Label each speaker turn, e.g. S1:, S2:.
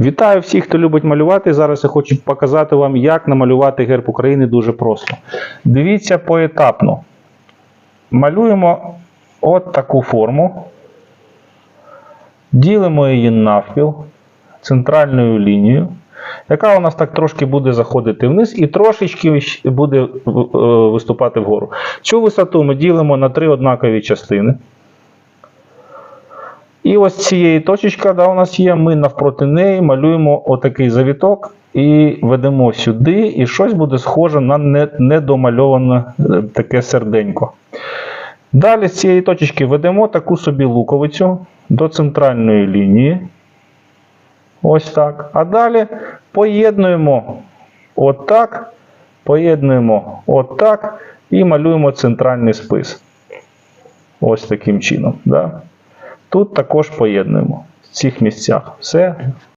S1: Вітаю всіх, хто любить малювати. Зараз я хочу показати вам, як намалювати герб України дуже просто. Дивіться поетапно. Малюємо от таку форму. Ділимо її навпіл центральною лінією, яка у нас так трошки буде заходити вниз і трошечки буде виступати вгору. Цю висоту ми ділимо на три однакові частини. І ось цієї точечка, да, у нас є, ми навпроти неї малюємо отакий завіток і ведемо сюди, і щось буде схоже на недомальоване е, таке серденько. Далі з цієї точечки ведемо таку собі луковицю до центральної лінії. Ось так. А далі поєднуємо отак, поєднуємо отак і малюємо центральний спис. Ось таким чином. Да? Тут також поєднуємо в цих місцях. Все